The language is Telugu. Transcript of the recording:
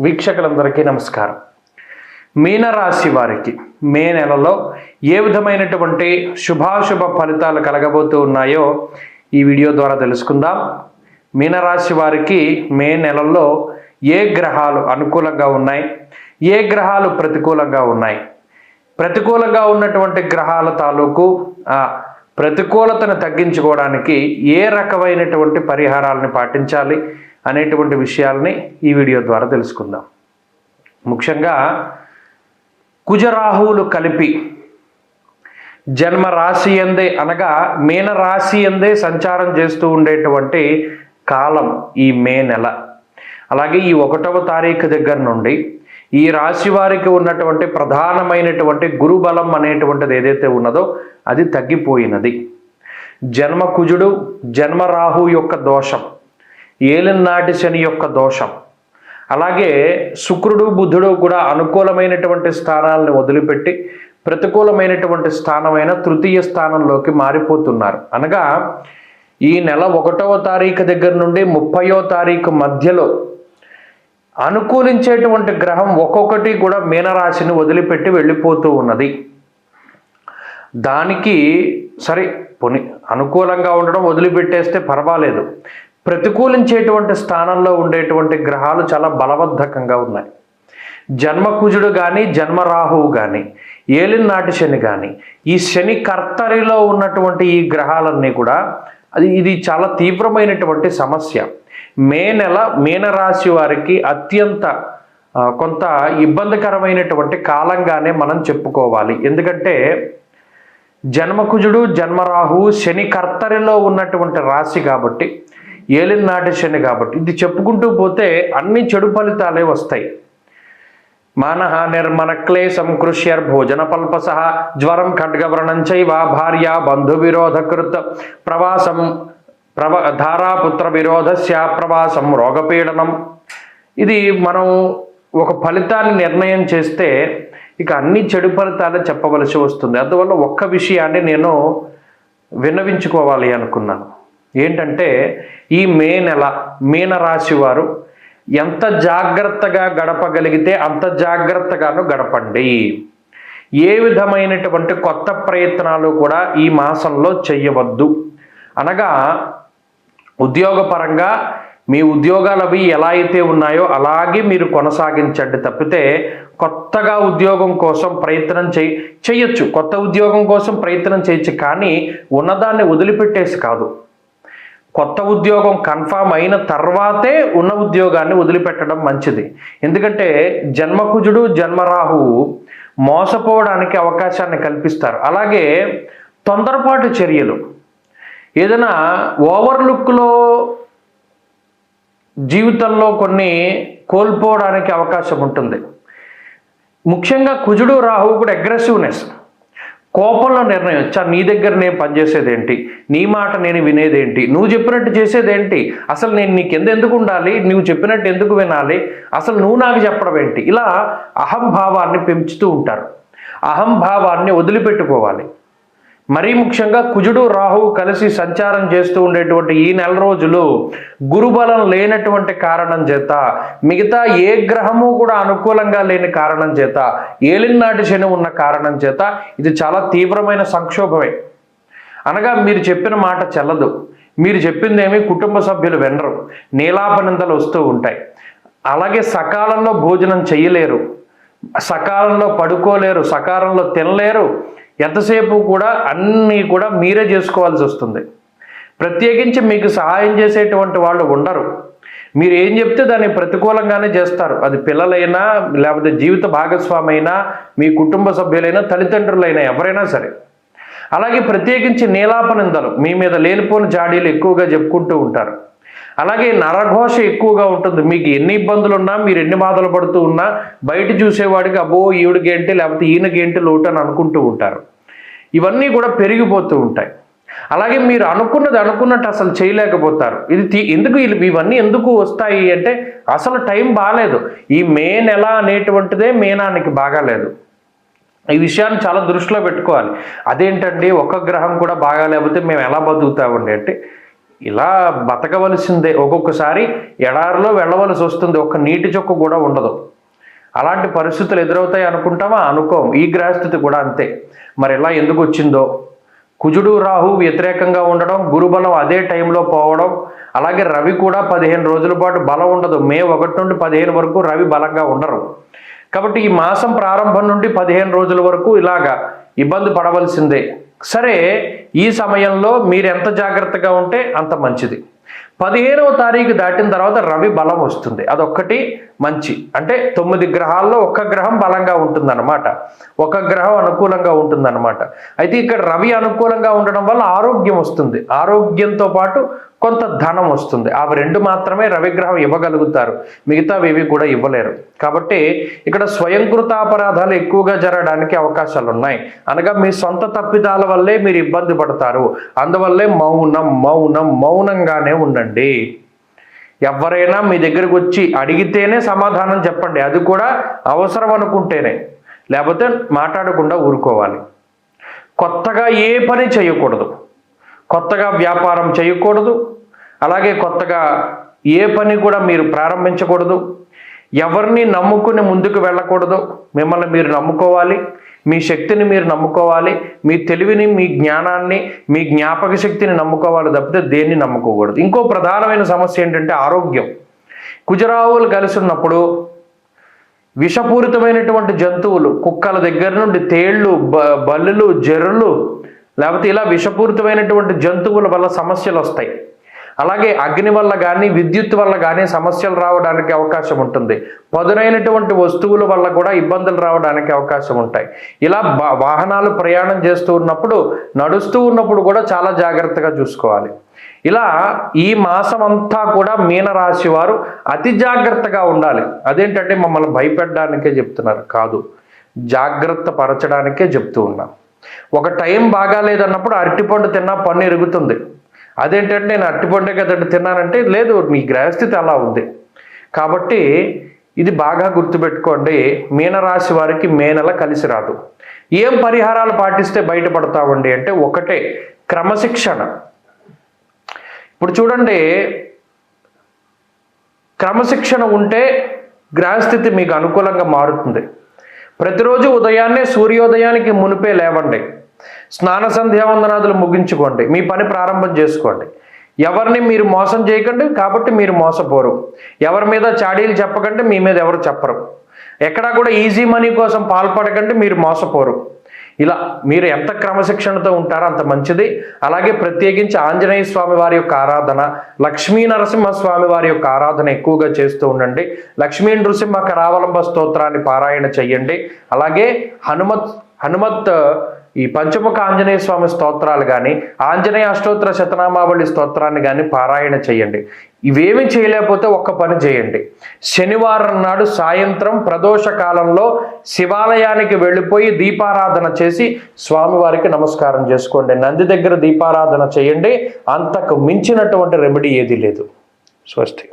వీక్షకులందరికీ నమస్కారం. మీనరాశి వారికి మే నెలలో ఏ విధమైనటువంటి శుభాశుభ ఫలితాలు కలగబోతూ ఉన్నాయో ఈ వీడియో ద్వారా తెలుసుకుందాం. మీనరాశి వారికి మే నెలలో ఏ గ్రహాలు అనుకూలంగా ఉన్నాయి? ఏ గ్రహాలు ప్రతికూలంగా ఉన్నాయి? ప్రతికూలంగా ఉన్నటువంటి గ్రహాల తాలూకు ప్రతికూలతను తగ్గించుకోవడానికి ఏ రకమైనటువంటి పరిహారాలను పాటించాలి? అనేటువంటి విషయాల్ని ఈ వీడియో ద్వారా తెలుసుకుందాం. ముఖ్యంగా కుజరాహువులు కలిపి జన్మ రాశి ఎందే అనగా మీన రాశి ఎందే సంచారం చేస్తూ ఉండేటువంటి కాలం ఈ మే నెల. అలాగే ఈ ఒకటవ తారీఖు దగ్గర నుండి ఈ రాశి వారికి ఉన్నటువంటి ప్రధానమైనటువంటి గురుబలం అనేటువంటిది ఏదైతే ఉన్నదో అది తగ్గిపోయినది. జన్మ కుజుడు జన్మరాహు యొక్క దోషం. ఏలినాటి శని యొక్క దోషం. అలాగే శుక్రుడు బుధుడు కూడా అనుకూలమైనటువంటి స్థానాలను వదిలిపెట్టి ప్రతికూలమైనటువంటి స్థానమైన తృతీయ స్థానంలోకి మారిపోతున్నారు. అనగా ఈ నెల ఒకటవ తారీఖు దగ్గర నుండి ముప్పయో తారీఖు మధ్యలో అనుకూలించేటువంటి గ్రహం ఒక్కొక్కటి కూడా మీనరాశిని వదిలిపెట్టి వెళ్ళిపోతూ ఉన్నది. దానికి సరే పొని అనుకూలంగా ఉండడం వదిలిపెట్టేస్తే పర్వాలేదు. ప్రతికూలించేటువంటి స్థానంలో ఉండేటువంటి గ్రహాలు చాలా బలవద్ధకంగా ఉన్నాయి. జన్మకుజుడు కానీ జన్మరాహువు కానీ ఏలినాటి శని కానీ ఈ శని కర్తరిలో ఉన్నటువంటి ఈ గ్రహాలన్నీ కూడా అది ఇది చాలా తీవ్రమైనటువంటి సమస్య. మే నెల మీనరాశి వారికి అత్యంత కొంత ఇబ్బందికరమైనటువంటి కాలంగానే మనం చెప్పుకోవాలి. ఎందుకంటే జన్మకుజుడు జన్మరాహువు శని కర్తరిలో ఉన్నటువంటి రాశి కాబట్టి ఏలినాటి శని కాబట్టి. ఇది చెప్పుకుంటూ పోతే అన్ని చెడు ఫలితాలే వస్తాయి. మానహ నిర్మన క్లేశం కృష్యర్ భోజన పల్పస జ్వరం ఖడ్గవ్రణం చైవ భార్య బంధు విరోధకృత ప్రవాసం ప్రవ ధారాపుత్ర విరోధస్య ప్రవాసం రోగపీడనం ఇది మనం ఒక ఫలితాన్ని నిర్ణయం చేస్తే ఇక అన్ని చెడు ఫలితాలే చెప్పవలసి వస్తుంది. అందువల్ల ఒక్క విషయాన్ని నేను విన్నవించుకోవాలి అనుకున్నాను. ఏంటంటే ఈ మే నెల మీనరాశి వారు ఎంత జాగ్రత్తగా గడపగలిగితే అంత జాగ్రత్తగాను గడపండి. ఏ విధమైనటువంటి కొత్త ప్రయత్నాలు కూడా ఈ మాసంలో చెయ్యవద్దు అనగా ఉద్యోగపరంగా మీ ఉద్యోగాలు అవి ఎలా అయితే ఉన్నాయో అలాగే మీరు కొనసాగించండి తప్పితే కొత్తగా ఉద్యోగం కోసం ప్రయత్నం చేయి చేయొచ్చు కొత్త ఉద్యోగం కోసం ప్రయత్నం చేయొచ్చు కానీ ఉన్నదాన్ని వదిలిపెట్టేసి కాదు. కొత్త ఉద్యోగం కన్ఫామ్ అయిన తర్వాతే ఉన్న ఉద్యోగాన్ని వదిలిపెట్టడం మంచిది. ఎందుకంటే జన్మకుజుడు జన్మరాహువు మోసపోవడానికి అవకాశాన్ని కల్పిస్తారు. అలాగే తొందరపాటు చర్యలు. ఏదైనా ఓవర్లుక్లో జీవితంలో కొన్ని కోల్పోవడానికి అవకాశం ఉంటుంది. ముఖ్యంగా కుజుడు రాహువు కూడా అగ్రెసివ్నెస్ కోపంలో నిర్ణయం. వచ్చా నీ దగ్గర నేను పనిచేసేదేంటి? నీ మాట నేను వినేదేంటి? నువ్వు చెప్పినట్టు చేసేదేంటి? అసలు నేను నీకు ఎందుకు ఉండాలి? నువ్వు చెప్పినట్టు ఎందుకు వినాలి? అసలు నువ్వు నాకు చెప్పడం ఏంటి? ఇలా అహంభావాన్ని పెంచుతూ ఉంటారు. అహంభావాన్ని వదిలిపెట్టుకోవాలి. మరీ ముఖ్యంగా కుజుడు రాహువు కలిసి సంచారం చేస్తూ ఉండేటువంటి ఈ నెల రోజులు గురుబలం లేనటువంటి కారణం చేత మిగతా ఏ గ్రహము కూడా అనుకూలంగా లేని కారణం చేత ఏలినాటి శని ఉన్న కారణం చేత ఇది చాలా తీవ్రమైన సంక్షోభమే. అనగా మీరు చెప్పిన మాట చెల్లదు. మీరు చెప్పిందేమి కుటుంబ సభ్యులు వినరు. నీలాపనిందలు వస్తూ ఉంటాయి. అలాగే సకాలంలో భోజనం చేయలేరు. సకాలంలో పడుకోలేరు. సకాలంలో తినలేరు. ఎంతసేపు కూడా అన్నీ కూడా మీరే చేసుకోవాల్సి వస్తుంది. ప్రత్యేకించి మీకు సహాయం చేసేటువంటి వాళ్ళు ఉండరు. మీరు ఏం చెప్తే దాన్ని ప్రతికూలంగానే చేస్తారు. అది పిల్లలైనా లేకపోతే జీవిత భాగస్వామి అయినా మీ కుటుంబ సభ్యులైనా తల్లిదండ్రులైనా ఎవరైనా సరే. అలాగే ప్రత్యేకించి నీలాపనిందలు మీ మీద లేనిపోని జాడీలు ఎక్కువగా చెప్పుకుంటూ ఉంటారు. అలాగే నరఘోష ఎక్కువగా ఉంటుంది. మీకు ఎన్ని ఇబ్బందులు ఉన్నా మీరు ఎన్ని బాధలు పడుతూ ఉన్నా బయట చూసేవాడికి అబ్బో ఈవిడికి ఏంటి లేకపోతే ఈయనకి ఏంటి లోటు అని అనుకుంటూ ఉంటారు. ఇవన్నీ కూడా పెరిగిపోతూ ఉంటాయి. అలాగే మీరు అనుకున్నది అనుకున్నట్టు అసలు చేయలేకపోతారు. ఇది తీ- ఎందుకు ఇవన్నీ ఎందుకు వస్తాయి అంటే అసలు టైం బాగాలేదు ఈ మే నెల అనేటువంటిదే మేనానికి బాగాలేదు ఈ విషయాన్ని చాలా దృష్టిలో పెట్టుకోవాలి. అదేంటండి? ఒక్క గ్రహం కూడా బాగా లేకపోతే మేము ఎలా బతుకుతామండి అంటే ఇలా బతకవలసిందే. ఒక్కొక్కసారి ఎడారిలో వెళ్ళవలసి వస్తుంది. ఒక్క నీటి చొక్క కూడా ఉండదు. అలాంటి పరిస్థితులు ఎదురవుతాయి అనుకుంటామా? అనుకోం. ఈ గ్రహస్థితి కూడా అంతే. మరి ఎలా ఎందుకు వచ్చిందో? కుజుడు రాహు వ్యతిరేకంగా ఉండడం గురుబలం అదే టైంలో పోవడం అలాగే రవి కూడా పదిహేను రోజుల పాటు బలం ఉండదు. మే ఒకటి నుండి పదిహేను వరకు రవి బలంగా ఉండరు. కాబట్టి ఈ మాసం ప్రారంభం నుండి పదిహేను రోజుల వరకు ఇలాగా ఇబ్బంది పడవలసిందే. సరే ఈ సమయంలో మీరు ఎంత జాగ్రత్తగా ఉంటే అంత మంచిది. పదిహేనవ తారీఖు దాటిన తర్వాత రవి బలం వస్తుంది. అదొక్కటి మంచి. అంటే తొమ్మిది గ్రహాల్లో ఒక్క గ్రహం బలంగా ఉంటుందన్నమాట. ఒక గ్రహం అనుకూలంగా ఉంటుందన్నమాట. అయితే ఇక్కడ రవి అనుకూలంగా ఉండడం వల్ల ఆరోగ్యం వస్తుంది. ఆరోగ్యంతో పాటు కొంత ధనం వస్తుంది. అవి రెండు మాత్రమే రవిగ్రహం ఇవ్వగలుగుతారు. మిగతావి ఏవి కూడా ఇవ్వలేరు. కాబట్టి ఇక్కడ స్వయంకృత అపరాధాలు ఎక్కువగా జరగడానికి అవకాశాలు ఉన్నాయి అనగా మీ సొంత తప్పిదాల వల్లే మీరు ఇబ్బంది పడతారు. అందువల్లే మౌనం మౌనం మౌనంగానే ఉండండి. ఎవరైనా మీ దగ్గరకు వచ్చి అడిగితేనే సమాధానం చెప్పండి. అది కూడా అవసరం అనుకుంటేనే. లేకపోతే మాట్లాడకుండా ఊరుకోవాలి. కొత్తగా ఏ పని చేయకూడదు. కొత్తగా వ్యాపారం చేయకూడదు. అలాగే కొత్తగా ఏ పని కూడా మీరు ప్రారంభించకూడదు. ఎవరిని నమ్ముకుని ముందుకు వెళ్ళకూడదు. మిమ్మల్ని మీరు నమ్ముకోవాలి. మీ శక్తిని మీరు నమ్ముకోవాలి మీ తెలివిని మీ జ్ఞానాన్ని మీ జ్ఞాపక శక్తిని నమ్ముకోవాలి తప్పితే దేన్ని నమ్ముకోకూడదు. ఇంకో ప్రధానమైన సమస్య ఏంటంటే ఆరోగ్యం. కుజరావులు కలిసి ఉన్నప్పుడు విషపూరితమైనటువంటి జంతువులు కుక్కల దగ్గర నుండి తేళ్ళు బ బల్లులు జర్రులు లేకపోతే ఇలా విషపూరితమైనటువంటి జంతువుల వల్ల సమస్యలు వస్తాయి. అలాగే అగ్ని వల్ల కానీ విద్యుత్ వల్ల కానీ సమస్యలు రావడానికి అవకాశం ఉంటుంది. పదునైనటువంటి వస్తువుల వల్ల కూడా ఇబ్బందులు రావడానికి అవకాశం ఉంటాయి. ఇలా బా- వాహనాలు ప్రయాణం చేస్తూ ఉన్నప్పుడు నడుస్తూ ఉన్నప్పుడు కూడా చాలా జాగ్రత్తగా చూసుకోవాలి. ఇలా ఈ మాసం అంతా కూడా మీనరాశి వారు అతి జాగ్రత్తగా ఉండాలి. అదేంటంటే మమ్మల్ని భయపెట్టడానికే చెప్తున్నారు. కాదు జాగ్రత్త పరచడానికే చెప్తూ ఉన్నాం. ఒక టైం బాగాలేదన్నప్పుడు అరటిపండు తిన్నా పన్ను ఎరుగుతుంది. అదేంటంటే నేను అరటిపండే కదండి తిన్నానంటే లేదు మీ గ్రహస్థితి అలా ఉంది. కాబట్టి ఇది బాగా గుర్తుపెట్టుకోండి మీనరాశి వారికి మే నెల కలిసి రాదు. ఏం పరిహారాలు పాటిస్తే బయటపడతామండి అంటే ఒకటే క్రమశిక్షణ. ఇప్పుడు చూడండి క్రమశిక్షణ ఉంటే గ్రహస్థితి మీకు అనుకూలంగా మారుతుంది. ప్రతిరోజు ఉదయాన్నే సూర్యోదయానికి మునిపే లేవండి. స్నాన సంధ్యావందనాదులు ముగించుకోండి. మీ పని ప్రారంభం చేసుకోండి. ఎవరిని మీరు మోసం చేయకండి కాబట్టి మీరు మోసపోరు. ఎవరి మీద చాడీలు చెప్పకండి మీ మీద ఎవరు చెప్పరు. ఎక్కడా కూడా ఈజీ మనీ కోసం పాల్పడకండి మీరు మోసపోరు. ఇలా మీరు ఎంత క్రమశిక్షణతో ఉంటారో అంత మంచిది. అలాగే ప్రత్యేకించి ఆంజనేయ స్వామి వారి యొక్క ఆరాధన లక్ష్మీ నరసింహ స్వామి వారి యొక్క ఆరాధన ఎక్కువగా చేస్తూ ఉండండి. లక్ష్మీ నృసింహ కరావలంబ స్తోత్రాన్ని పారాయణ చెయ్యండి అలాగే హనుమత్ హనుమత్ ఈ పంచముఖ ఆంజనేయ స్వామి స్తోత్రాలు కానీ ఆంజనేయ అష్టోత్తర శతనామావళి స్తోత్రాన్ని కానీ పారాయణ చేయండి. ఇవేమి చేయలేకపోతే ఒక్క పని చేయండి. శనివారం నాడు సాయంత్రం ప్రదోష కాలంలో శివాలయానికి వెళ్ళిపోయి దీపారాధన చేసి స్వామివారికి నమస్కారం చేసుకోండి. నంది దగ్గర దీపారాధన చేయండి. అంతకు మించినటువంటి రెమెడీ ఏది లేదు. స్వస్తి.